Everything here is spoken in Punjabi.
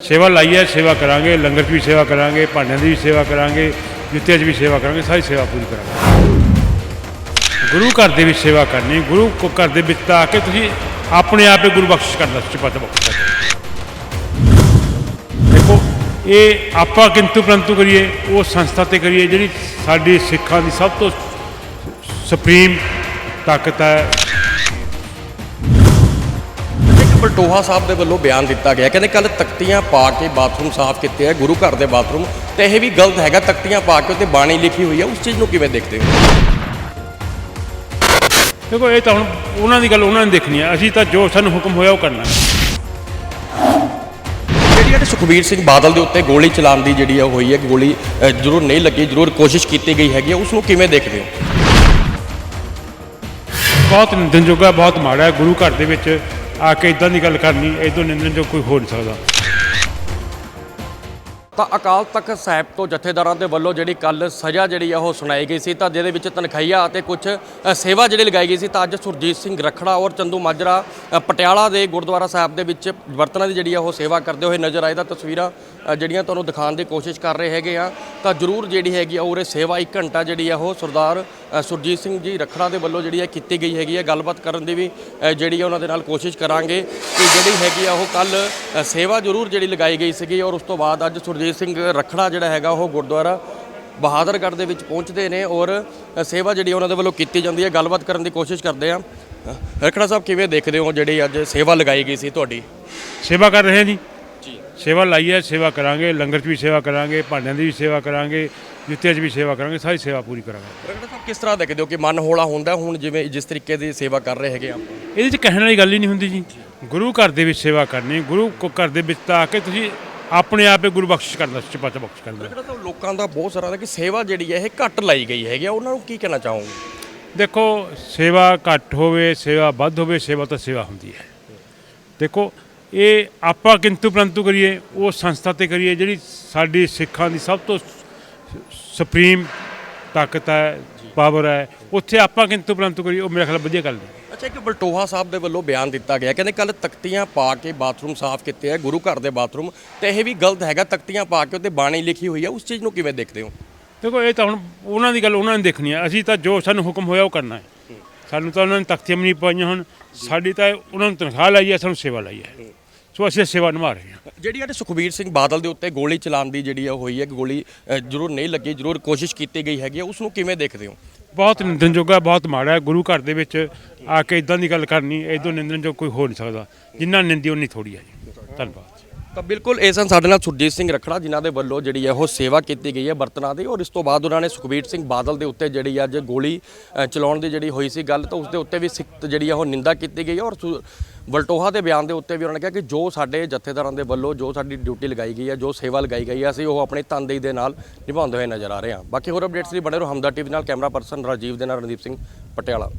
ਸੇਵਾ ਲਾਈ ਹੈ, ਸੇਵਾ ਕਰਾਂਗੇ, ਲੰਗਰ 'ਚ ਵੀ ਸੇਵਾ ਕਰਾਂਗੇ, ਭਾਂਡਿਆਂ ਦੀ ਵੀ ਸੇਵਾ ਕਰਾਂਗੇ, ਜੁੱਤਿਆਂ 'ਚ ਵੀ ਸੇਵਾ ਕਰਾਂਗੇ, ਸਾਰੀ ਸੇਵਾ ਪੂਰੀ ਕਰਾਂਗੇ। ਗੁਰੂ ਘਰ ਦੇ ਵਿੱਚ ਸੇਵਾ ਕਰਨੀ, ਗੁਰੂ ਘਰ ਦੇ ਵਿੱਚ ਤਾਂ ਆ ਕੇ ਤੁਸੀਂ ਆਪਣੇ ਆਪ ਹੀ ਗੁਰੂ ਬਖਸ਼ਿਸ਼ ਕਰਨਾ ਚਪਤ ਬਖਸ਼ ਦੇਖੋ, ਇਹ ਆਪਾਂ ਕਿੰਤੂ ਪ੍ਰੰਤੂ ਕਰੀਏ, ਉਹ ਸੰਸਥਾ ਤੇ ਕਰੀਏ ਜਿਹੜੀ ਸਾਡੀ ਸਿੱਖਾਂ ਦੀ ਸਭ ਤੋਂ ਸੁਪਰੀਮ ਤਾਕਤ ਹੈ ਬਲਟੋਹਾ ਸਾਹਿਬ ਦੇ ਵੱਲੋਂ ਬਿਆਨ ਦਿੱਤਾ ਗਿਆ। ਕਹਿੰਦੇ ਕੱਲ ਤਖਤੀਆਂ ਪਾ ਕੇ ਬਾਥਰੂਮ ਸਾਫ਼ ਕੀਤੇ ਆ ਗੁਰੂ ਘਰ ਦੇ ਬਾਥਰੂਮ। ਤੇ ਇਹ ਵੀ ਗਲਤ ਹੈਗਾ ਤਖਤੀਆਂ ਪਾ ਕੇ ਉੱਤੇ ਬਾਣੀ ਲਿਖੀ ਹੋਈ ਆ। ਉਸ ਚੀਜ਼ ਨੂੰ ਕਿਵੇਂ ਦੇਖਦੇ ਹੋ? ਦੇਖੋ ਇਹ ਤਾਂ ਹੁਣ ਉਹਨਾਂ ਦੀ ਗੱਲ ਉਹਨਾਂ ਨੇ ਦੇਖਣੀ ਹੈ ਅਸੀਂ ਤਾਂ ਜੋ ਸਾਨੂੰ ਹੁਕਮ ਹੋਇਆ ਉਹ ਕਰਨਾ। ਜਿਹੜੀ ਜਿਹੜੇ ਸੁਖਬੀਰ ਸਿੰਘ ਬਾਦਲ ਦੇ ਉੱਤੇ ਗੋਲੀ ਚਲਾਉਣ ਦੀ ਜਿਹੜੀ ਆ ਹੋਈ ਹੈ ਗੋਲੀ ਅ, ਜ਼ਰੂਰ ਨਹੀਂ ਲੱਗੀ ਜ਼ਰੂਰ ਕੋਸ਼ਿਸ਼ ਕੀਤੀ ਗਈ ਹੈਗੀ ਆ, ਉਸ ਨੂੰ ਕਿਵੇਂ ਦੇਖਦੇ ਹੋ? ਬਹੁਤ ਨਿੰਦਣਯੋਗ ਹੈ ਬਹੁਤ ਮਾੜਾ ਹੈ ਗੁਰੂ ਘਰ ਦੇ ਵਿੱਚ ਆ ਕੇ ਇਦਾਂ ਦੀ ਗੱਲ ਕਰਨੀ ਇਦੋਂ ਜੋ ਕੋਈ ਹੋ ਨਹੀਂ ਸਕਦਾ। ਤਾਂ ਅਕਾਲ ਤਖਤ ਸਾਹਿਬ ਤੋਂ ਜਥੇਦਾਰਾਂ ਦੇ ਵੱਲੋਂ ਜਿਹੜੀ ਕੱਲ ਸਜ਼ਾ ਜਿਹੜੀ ਆ ਉਹ ਸੁਣਾਈ ਗਈ ਸੀ, ਤਾਂ ਜਿਹਦੇ ਵਿੱਚ ਤਨਖਾਹੀਆ ਅਤੇ ਕੁਝ ਸੇਵਾ ਜਿਹੜੀ ਲਗਾਈ ਗਈ ਸੀ, ਤਾਂ ਅੱਜ ਸੁਰਜੀਤ ਸਿੰਘ ਰਖੜਾ ਔਰ ਚੰਦੂ ਮਾਜਰਾ ਪਟਿਆਲਾ ਦੇ ਗੁਰਦੁਆਰਾ ਸਾਹਿਬ ਦੇ ਵਿੱਚ ਬਰਤਨਾਂ ਦੀ ਜਿਹੜੀ ਆ ਉਹ ਸੇਵਾ ਕਰਦੇ ਹੋਏ ਨਜ਼ਰ ਆਏ, ਤਾਂ ਤਸਵੀਰਾਂ ਜਿਹੜੀਆਂ ਤੁਹਾਨੂੰ ਦਿਖਾਉਣ ਦੀ ਕੋਸ਼ਿਸ਼ ਕਰ ਰਹੇ ਹੈਗੇ ਆ, ਤਾਂ ਜ਼ਰੂਰ ਜਿਹੜੀ ਹੈਗੀ ਆ ਉਰੇ ਸੇਵਾ 1 ਘੰਟਾ ਜਿਹੜੀ ਆ ਉਹ ਸਰਦਾਰ ਸੁਰਜੀਤ ਸਿੰਘ ਜੀ ਰਖੜਾ ਦੇ ਵੱਲੋਂ ਜਿਹੜੀ ਆ ਕੀਤੀ ਗਈ ਹੈਗੀ ਆ, ਗੱਲਬਾਤ ਕਰਨ ਦੀ ਵੀ ਜਿਹੜੀ ਆ ਉਹਨਾਂ ਦੇ ਨਾਲ ਕੋਸ਼ਿਸ਼ ਕਰਾਂਗੇ ਕਿ ਜਿਹੜੀ ਹੈਗੀ ਆ ਉਹ ਕੱਲ ਸੇਵਾ ਜ਼ਰੂਰ ਜਿਹੜੀ ਲਗਾਈ ਗਈ ਸੀਗੀ ਔਰ ਉਸ ਤੋਂ ਬਾਅਦ ਅੱਜ ਸੁਰਜੀਤ ਸਿੰਘ ਰਖੜਾ ਜਿਹੜਾ ਹੈਗਾ ਉਹ ਗੁਰਦੁਆਰਾ ਬਹਾਦਰਗੜ੍ਹ ਦੇ ਵਿੱਚ ਪਹੁੰਚਦੇ ਨੇ ਔਰ ਸੇਵਾ ਜਿਹੜੀ ਉਹਨਾਂ ਦੇ ਵੱਲੋਂ ਕੀਤੀ ਜਾਂਦੀ ਹੈ ਗੱਲਬਾਤ ਕਰਨ ਦੀ ਕੋਸ਼ਿਸ਼ ਕਰਦੇ ਆ ਰਖੜਾ ਸਾਹਿਬ ਕਿਵੇਂ ਦੇਖਦੇ ਹੋ ਜਿਹੜੀ ਅੱਜ ਸੇਵਾ ਲਗਾਈ ਗਈ ਸੀ ਤੁਹਾਡੀ? ਸੇਵਾ ਕਰ ਰਹੇ ਜੀ। ਜੀ। ਸੇਵਾ ਲਾਈ ਹੈ ਸੇਵਾ ਕਰਾਂਗੇ ਲੰਗਰ 'ਚ ਵੀ ਸੇਵਾ ਕਰਾਂਗੇ ਭਾਂਡਿਆਂ ਦੀ ਵੀ ਸੇਵਾ ਕਰਾਂਗੇ ਜੁੱਤਿਆਂ 'ਚ ਵੀ ਸੇਵਾ ਕਰਾਂਗੇ ਸਾਰੀ ਸੇਵਾ ਪੂਰੀ ਕਰਾਂਗੇ। ਰਖੜਾ ਸਾਹਿਬ ਕਿਸ ਤਰ੍ਹਾਂ ਦੇਖਦੇ ਹੋ ਕਿ ਮਨ ਹੌਲਾ ਹੁੰਦਾ ਹੁਣ ਜਿਵੇਂ ਜਿਸ ਤਰੀਕੇ ਦੀ ਸੇਵਾ ਕਰ ਰਹੇ ਹੈਗੇ ਆ? ਇਹਦੇ 'ਚ ਕਹਿਣ ਵਾਲੀ ਗੱਲ ਹੀ ਨਹੀਂ ਹੁੰਦੀ ਜੀ। ਗੁਰੂ ਘਰ ਦੇ ਵਿੱਚ ਸੇਵਾ ਕਰਨੀ ਗੁਰੂ ਘਰ ਦੇ ਵਿੱਚ ਤਾਂ ਆ ਕੇ ਤੁਸੀਂ ਆਪਣੇ ਆਪ ਗੁਰੂ ਬਖਸ਼ਿਸ਼ ਕਰਨਾ ਚਪਤ ਬਖਸ਼ ਕਰਨਾ ਰਖੜਾ ਸਾਹਿਬ ਲੋਕਾਂ ਦਾ ਬਹੁਤ ਸਾਰਾ ਦਾ ਕਿ ਸੇਵਾ ਜਿਹੜੀ ਹੈ ਇਹ ਘੱਟ ਲਾਈ ਗਈ ਹੈਗੀ ਆ। ਉਹਨਾਂ ਨੂੰ ਕੀ ਕਹਿਣਾ ਚਾਹੋਗੇ? ਦੇਖੋ ਸੇਵਾ ਘੱਟ ਹੋਵੇ ਸੇਵਾ ਵੱਧ ਹੋਵੇ ਸੇਵਾ ਤਾਂ ਸੇਵਾ ਹੁੰਦੀ ਹੈ। ਦੇਖੋ ਇਹ ਆਪਾਂ ਕਿੰਤੂ ਪ੍ਰੰਤੂ ਕਰੀਏ ਉਹ ਸੰਸਥਾ ਤੇ ਕਰੀਏ ਜਿਹੜੀ ਸਾਡੀ ਸਿੱਖਾਂ ਦੀ ਸਭ ਤੋਂ ਸੁਪਰੀਮ ਤਾਕਤ ਹੈ ਪਾਵਰ ਹੈ ਉੱਥੇ ਆਪਾਂ ਕਿੰਤੂ ਪ੍ਰੰਤੂ ਕਰੀਏ ਉਹ ਮੇਰੇ ਖਿਆਲ ਵਧੀਆ ਗੱਲ ਨਹੀਂ। ਅੱਛਾ ਇੱਕ ਬਲਟੋਹਾ ਸਾਹਿਬ ਦੇ ਵੱਲੋਂ ਬਿਆਨ ਦਿੱਤਾ ਗਿਆ ਕਹਿੰਦੇ ਕੱਲ ਤਖਤੀਆਂ ਪਾ ਕੇ ਬਾਥਰੂਮ ਸਾਫ਼ ਕੀਤੇ ਆ ਗੁਰੂ ਘਰ ਦੇ ਬਾਥਰੂਮ ਤੇ ਇਹ ਵੀ ਗਲਤ ਹੈਗਾ ਤਖਤੀਆਂ ਪਾ ਕੇ ਉੱਤੇ ਬਾਣੀ ਲਿਖੀ ਹੋਈ ਆ ਉਸ ਚੀਜ਼ ਨੂੰ ਕਿਵੇਂ ਦੇਖਦੇ ਹੋ? ਦੇਖੋ ਇਹ ਤਾਂ ਹੁਣ ਉਹਨਾਂ ਦੀ ਗੱਲ ਉਹਨਾਂ ਨੇ ਦੇਖਣੀ ਹੈ ਅਸੀਂ ਤਾਂ ਜੋ ਸਾਨੂੰ ਹੁਕਮ ਹੋਇਆ ਉਹ ਕਰਨਾ ਹੈ। ਸਾਨੂੰ ਤਾਂ ਉਹਨਾਂ ਨੇ ਤਖਤੀਆਂ ਵੀ ਨਹੀਂ ਪਾਈਆਂ ਹੁਣ ਸਾਡੀ ਤਾਂ ਉਹਨਾਂ ਨੂੰ ਤਨਖਾਹ ਲਾਈ ਹੈ ਸਾਨੂੰ ਸੇਵਾ ਲਾਈ ਹੈ। ਸੋ ਅਸੀਂ ਸੇਵਾ ਨਿਭਾ ਰਹੇ ਹਾਂ। ਜਿਹੜੀ ਸਾਡੇ ਸੁਖਬੀਰ ਸਿੰਘ ਬਾਦਲ ਦੇ ਉੱਤੇ ਗੋਲੀ ਚਲਾਉਣ ਦੀ ਜਿਹੜੀ ਆ ਹੋਈ ਹੈ ਕਿ ਗੋਲੀ ਜ਼ਰੂਰ ਨਹੀਂ ਲੱਗੀ ਜ਼ਰੂਰ ਕੋਸ਼ਿਸ਼ ਕੀਤੀ ਗਈ ਹੈਗੀ ਆ, ਉਸ ਨੂੰ ਕਿਵੇਂ ਦੇਖਦੇ ਹੋ? ਬਹੁਤ ਨਿੰਦਣਯੋਗ ਹੈ ਬਹੁਤ ਮਾੜਾ ਹੈ। ਗੁਰੂ ਘਰ ਦੇ ਵਿੱਚ ਆ ਕੇ ਇਦਾਂ ਦੀ ਗੱਲ ਕਰਨੀ ਇਦੋਂ ਨਿੰਦਣਯੋਗ ਕੋਈ ਹੋ ਨਹੀਂ ਸਕਦਾ। ਜਿੰਨਾ ਨਿੰਦੀ ਉਨੀ ਥੋੜੀ ਹੈ ਜੀ। ਧੰਨਵਾਦ ਤਾਂ ਬਿਲਕੁਲ, ਇਹ ਸਨ ਸਾਡੇ ਨਾਲ ਸੁਰਜੀਤ ਸਿੰਘ ਰਖੜਾ, ਜਿਨ੍ਹਾਂ ਦੇ ਵੱਲੋਂ ਜਿਹੜੀ ਹੈ ਉਹ ਸੇਵਾ ਕੀਤੀ ਗਈ ਹੈ ਬਰਤਨਾਂ ਦੀ। ਔਰ ਇਸ ਤੋਂ ਬਾਅਦ ਉਹਨਾਂ ਨੇ ਸੁਖਬੀਰ ਸਿੰਘ ਬਾਦਲ ਦੇ ਉੱਤੇ ਜਿਹੜੀ ਅੱਜ ਗੋਲੀ ਚਲਾਉਣ ਦੀ ਜਿਹੜੀ ਹੋਈ ਸੀ ਗੱਲ, ਤਾਂ ਉਸ ਦੇ ਉੱਤੇ ਵੀ ਸਿਖਤ ਜਿਹੜੀ ਹੈ ਉਹ ਨਿੰਦਾ ਕੀਤੀ ਗਈ ਹੈ। ਔਰ ਸੁ- ਵਲਟੋਹਾ ਦੇ ਬਿਆਨ ਦੇ ਉੱਤੇ ਵੀ ਉਹਨਾਂ ਨੇ ਕਿਹਾ ਕਿ ਜੋ ਸਾਡੇ ਜਥੇਦਾਰਾਂ ਦੇ ਵੱਲੋਂ ਜੋ ਸਾਡੀ ਡਿਊਟੀ ਲਗਾਈ ਗਈ ਹੈ, ਜੋ ਸੇਵਾ ਲਗਾਈ ਗਈ ਹੈ, ਅਸੀਂ ਉਹ ਆਪਣੀ ਤਨਦੇਹੀ ਦੇ ਨਾਲ ਨਿਭਾਉਂਦੇ ਹੋਏ ਨਜ਼ਰ ਆ ਰਹੇ ਹਾਂ। ਬਾਕੀ ਹੋਰ ਅਪਡੇਟਸ ਲਈ ਬਣੇ ਰਹੋ ਹਮਦਾ ਟੀਵੀ ਨਾਲ, ਕੈਮਰਾ ਪਰਸਨ ਰਾਜੀਵ ਦੇ ਨਾਲ ਰਣਦੀਪ ਸਿੰਘ ਪਟਿਆਲਾ।